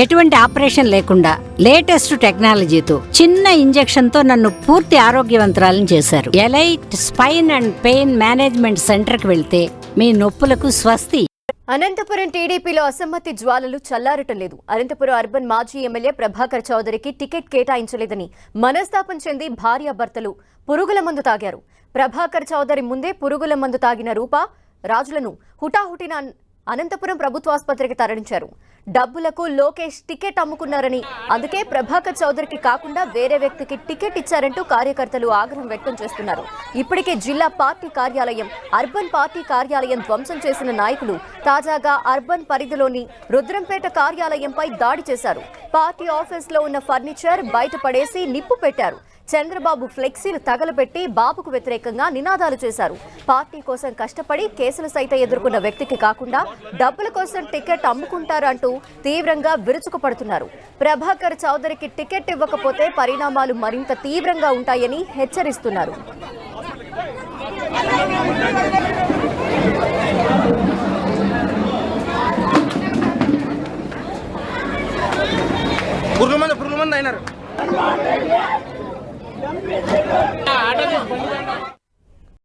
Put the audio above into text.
ఎటువంటి ఆపరేషన్ లేకుండా లేటెస్ట్ టెక్నాలజీతో చిన్న ఇంజెక్షన్తో నన్ను పూర్తి ఆరోగ్యవంతరాలను చేశారు. Elite spine and pain management సెంటర్కి వెళ్తే మీ నొప్పులకు స్వస్తి. అనంతపురం టీడీపీలో అసమ్మతి జ్వాలలు చల్లారటం లేదు. అనంతపురం అర్బన్ మాజీ ఎమ్మెల్యే ప్రభాకర్ చౌదరికి టికెట్ కేటాయించలేదని మనస్తాపం చెంది భార్యాభర్తలు పురుగుల మందు తాగారు. ప్రభాకర్ చౌదరి ముందే పురుగుల మందు తాగిన రూప రాజులను హుటాహుటిన అనంతపురం ప్రభుత్వాసుపత్రికి తరలించారు. డబ్బులకు లోకేష్ టికెట్ అమ్ముకున్నారని అందుకే ప్రభాకర్ చౌదరికి కాకుండా వేరే వ్యక్తికి టికెట్ ఇచ్చారంటూ కార్యకర్తలు ఆగ్రహం వ్యక్తం చేస్తున్నారు. ఇప్పటికే జిల్లా పార్టీ కార్యాలయం అర్బన్ పార్టీ కార్యాలయం ధ్వంసం చేసిన నాయకులు తాజాగా అర్బన్ పరిధిలోని రుద్రంపేట కార్యాలయంపై దాడి చేశారు. పార్టీ ఆఫీస్లో ఉన్న ఫర్నిచర్ బయట పడేసి నిప్పు పెట్టారు. చంద్రబాబు ఫ్లెక్సీలు తగలబెట్టి బాబుకు వ్యతిరేకంగా నినాదాలు చేశారు. పార్టీ కోసం కష్టపడి కేసులు సైతం ఎదుర్కొన్న వ్యక్తికి కాకుండా డబ్బుల కోసం టికెట్ అమ్ముకుంటారు అంటూ తీవ్రంగా విరుచుకుపడుతున్నారు. ప్రభాకర్ చౌదరికి టికెట్ ఇవ్వకపోతే పరిణామాలు మరింత తీవ్రంగా ఉంటాయని హెచ్చరిస్తున్నారు. పురుగుల మంది అయినారు. మంది